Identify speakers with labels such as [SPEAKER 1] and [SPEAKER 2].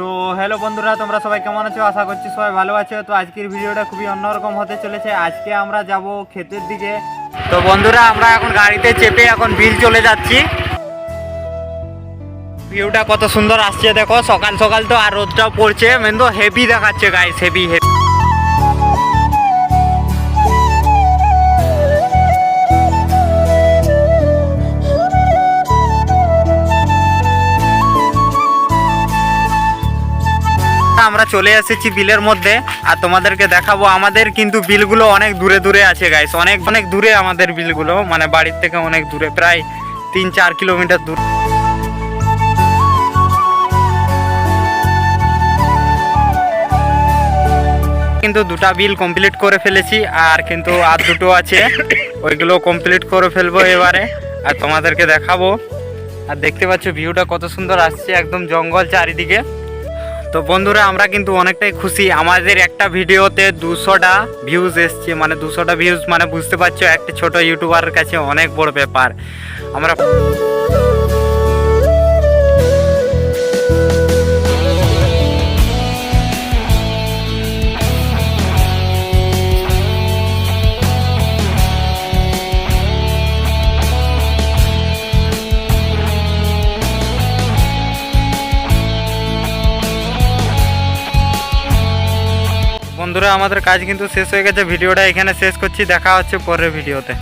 [SPEAKER 1] তো হ্যালো বন্ধুরা, তোমরা সবাই কেমন আছো? আশা করছি সবাই ভালো আছো। তো আজকের ভিডিওটা খুবই অন্যরকম হতে চলেছে। আজকে আমরা যাব ক্ষেতের দিকে। তো বন্ধুরা, আমরা এখন গাড়িতে চেপে এখন বিল চলে যাচ্ছি। ভিউটা কত সুন্দর আসছে দেখো। সকাল সকাল তো আর রোদটাও পড়ছে। মেন তো হেভি দেখাচ্ছে গাইস হেভি হেভি আমরা চলে এসেছি বিলের মধ্যে, আর তোমাদেরকে দেখাবো আমাদের কিন্তু বিলগুলো অনেক দূরে দূরে আছে গাইস অনেক অনেক দূরে আমাদের বিলগুলো মানে বাড়ির থেকে অনেক দূরে, প্রায় তিন চার কিলোমিটার দূর। কিন্তু দুটা বিল কমপ্লিট করে ফেলেছি, আর কিন্তু আর দুটো আছে, ওইগুলো কমপ্লিট করে ফেলব এবারে, আর তোমাদেরকে দেখাবো। আর দেখতে পাচ্ছ, ভিউটা কত সুন্দর আসছে, একদম জঙ্গল চারিদিকে। তো বন্ধুরা, আমরা কিন্তু অনেকটাই খুশি। আমাদের একটা ভিডিওতে দুশোটা ভিউজ এসছে। মানে দুশোটা ভিউজ মানে বুঝতে পারছ, একটা ছোট ইউটিউবারের কাছে অনেক বড় ব্যাপার। আমরা বন্ধুরা, আমাদের কাজ কিন্তু শেষ হয়ে গেছে। ভিডিওটা এখানে শেষ করছি। দেখা হচ্ছে পরের ভিডিওতে।